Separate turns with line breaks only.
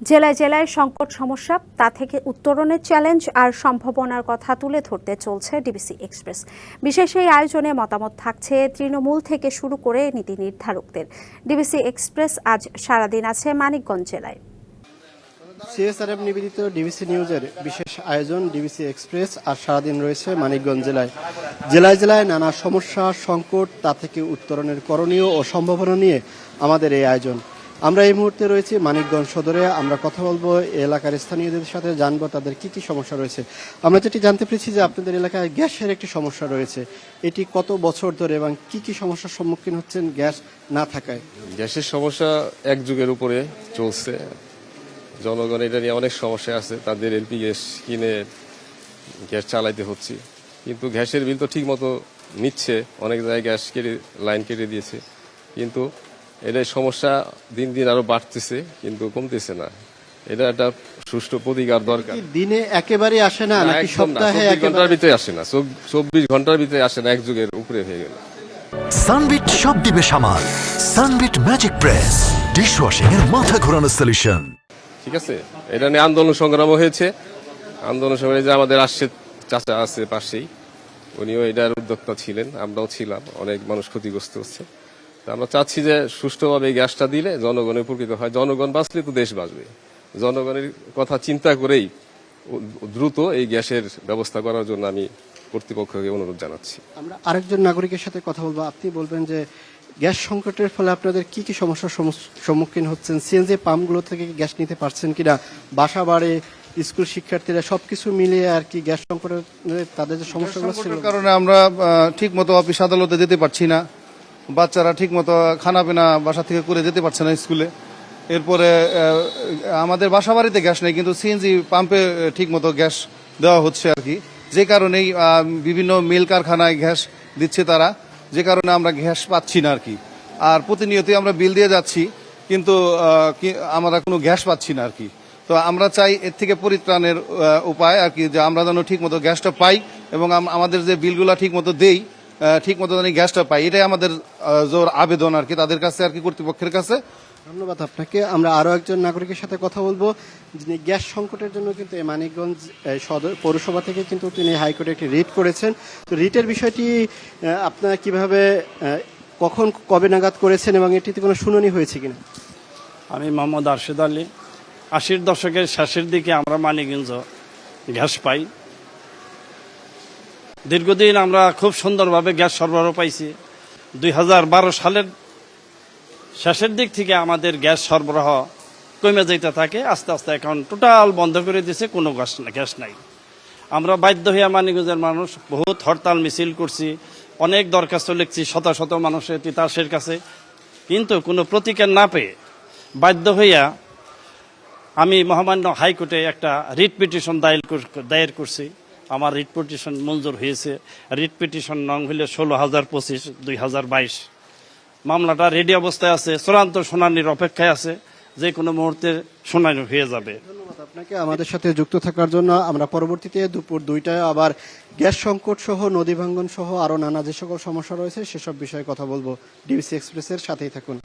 জেলায় জেলায় সংকট সমস্যা, তা থেকে উত্তরণের চ্যালেঞ্জ আর সম্ভাবনার কথা তুলে ধরতে চলছে ডিবিসি এক্সপ্রেস বিশেষ এই আয়োজনে মতামত থাকছে তৃণমূল থেকে শুরু করে নীতি নির্ধারকদের। ডিবিসি এক্সপ্রেস আজ সারাদিন আছে মানিকগঞ্জ জেলায়।
সিএসআরএফ নিবেদিত ডিবিসি নিউজের বিশেষ আয়োজন ডিবিসি এক্সপ্রেস আর সারাদিন রয়েছে মানিকগঞ্জ জেলায়। জেলায় জেলায় নানা সমস্যা, সংকট, তা থেকে উত্তরণের করণীয় ও সম্ভাবনা নিয়ে আমাদের এই আয়োজন। আমরা এই মুহূর্তে রয়েছি মানিকগঞ্জ সদরে। আমরা কথা বলব এলাকার স্থানীয়দের সাথে, জানব তাদের কি কি সমস্যা রয়েছে। আমরা যেটি জানতে পেরেছি যে আপনাদের এলাকায় গ্যাসের একটি সমস্যা রয়েছে। এটি কত বছর ধরে এবং কি কি সমস্যার সম্মুখীন হচ্ছেন গ্যাস না থাকায়?
গ্যাসের সমস্যা এক যুগের উপরে চলছে। জনগণ এটা নিয়ে অনেক সমস্যা আছে। তাদের এলপি গ্যাস কিনে গ্যাস চালাইতে হচ্ছে। কিন্তু গ্যাসের বিল তো ঠিক মতো নিচ্ছে। অনেক জায়গায় গ্যাস কেটে, লাইন কেটে দিয়েছে। কিন্তু এটার সমস্যা দিন দিন আরও বাড়তেছে কিন্তু কমতেছে না। এটা একটা সুষ্ঠু প্রতিকার দরকার।
দিনে একেবারে আসে না নাকি সপ্তাহে
24
ঘণ্টার
ভিতরে আসে না। চব্বিশ ঘণ্টার ভিতরে আসে না এক যুগের উপরে হয়ে গেল।
সানবিট সব দিবে সামাল। সানবিট ম্যাজিক প্রেস ডিশওয়াশিং এর মাথা ঘোরানো সলিউশন
ঠিক আছে? এটা নিয়ে আন্দোলন সংগ্রামও হয়েছে। আন্দোলন সংগ্রামে যে আমাদের আসছে চাচা আছে পাশেই উনিও এটার উদ্যোক্তা ছিলেন আমরাও ছিলাম। অনেক মানুষ ক্ষতিগ্রস্ত হচ্ছে। আমরা চাচ্ছি যে সুষ্ঠুভাবে এই গ্যাসটা দিলে জনগণের উপকৃত হয়। জনগণ বাঁচলে তো দেশ বাঁচবে। জনগণের কথা চিন্তা করেই দ্রুত এই গ্যাসের ব্যবস্থা করার জন্য আমি কর্তৃপক্ষকে অনুরোধ জানাচ্ছি।
আমরা আরেকজন নাগরিকের সাথে কথা বলব। আপনি বলবেন যে গ্যাস সংকটের ফলে আপনাদের কি কি সমস্যার সমস- সম্মুখীন হচ্ছেন? সিএনজি পাম্পগুলো থেকে গ্যাস নিতে পারছেন কিনা? বাসা বাড়ে স্কুল শিক্ষার্থীরা সবকিছু মিলিয়ে আর কি গ্যাস সংকটের তাদের যে সমস্যাগুলো ছিল?
কারণে আমরা ঠিক মতো অফিস আদালতে যেতে পারছি না। বাচ্চারা ঠিক মতো খানা পিনা বাসা থেকে করে যেতে পারছে না স্কুলে। এরপরে আমাদের বাসা বাড়িতে গ্যাস নেই, কিন্তু সিএনজি পাম্পে ঠিক মতো গ্যাস দেওয়া হচ্ছে আর কি। যে কারণেই বিভিন্ন মিল কারখানায় গ্যাস দিচ্ছে তারা, যে কারণে আমরা গ্যাস পাচ্ছি না আর কি। আর প্রতিনিয়তই আমরা বিল দিয়ে যাচ্ছি, কিন্তু আমরা কোনো গ্যাস পাচ্ছি না আর কি। তো আমরা চাই এর থেকে পরিত্রাণের উপায় আর কি, যে আমরা যেন ঠিক মতো গ্যাসটা পাই এবং আমাদের যে বিলগুলো ঠিক মতো দেই ঠিক মতো গ্যাসটা পাই। এটাই আমাদের জোর আবেদন আর কি। তাদের কাছে আর কি কর্তৃপক্ষের কাছে।
ধন্যবাদ আপনাকে। আমরা আরও একজন নাগরিকের সাথে কথা বলব। যিনি গ্যাস সংকটের জন্য কিন্তু এই মানিকগঞ্জ সদর পৌরসভা থেকে কিন্তু তিনি হাইকোর্টে একটি রিট করেছেন। তো রিটের বিষয়টি আপনারা কীভাবে কখন কবে নাগাদ করেছেন এবং এটিতে কোনো শুনানি হয়েছে কিনা?
আমি মোহাম্মদ আরশেদ আলী। আশির দশকের শেষের দিকে আমরা মানিকগঞ্জ গ্যাস পাই। দীর্ঘদিন আমরা খুব সুন্দরভাবে গ্যাস সরবরাহ পাইছি। দুই হাজার বারো সালের শেষের দিক থেকে আমাদের গ্যাস সরবরাহ কমে যেতে থাকে। আস্তে আস্তে এখন টোটাল বন্ধ করে দিয়েছে কোনো গ্যাস গ্যাস নাই। আমরা বাধ্য হইয়া মানিকগঞ্জের মানুষ বহুত হরতাল, মিছিল করছি। অনেক দরখাস্ত লিখছি শত শত মানুষের, তিতাসের কাছে। কিন্তু কোনো প্রতিকার না পেয়ে বাধ্য হইয়া আমি মহামান্য হাইকোর্টে একটা রিট পিটিশন দায়ের দায়ের করছি। আমার রিট পিটিশন মঞ্জুর হয়েছে। রিট পিটিশন নং হইলে ষোলো হাজার পঁচিশ দুই হাজার বাইশ। মামলাটা রেডি অবস্থায় আছে, চূড়ান্ত শুনানির অপেক্ষায় আছে, যে কোনো মুহূর্তে শুনানি হয়ে যাবে।
আপনাকে। আমাদের সাথে যুক্ত থাকার জন্য আমরা পরবর্তীতে দুপুর দুইটায় আবার গ্যাস সংকট সহ, নদী ভাঙ্গন সহ আরও নানা যে সকল সমস্যা রয়েছে, সেসব বিষয়ে কথা বলব। ডিবিসি এক্সপ্রেসের সাথেই থাকুন।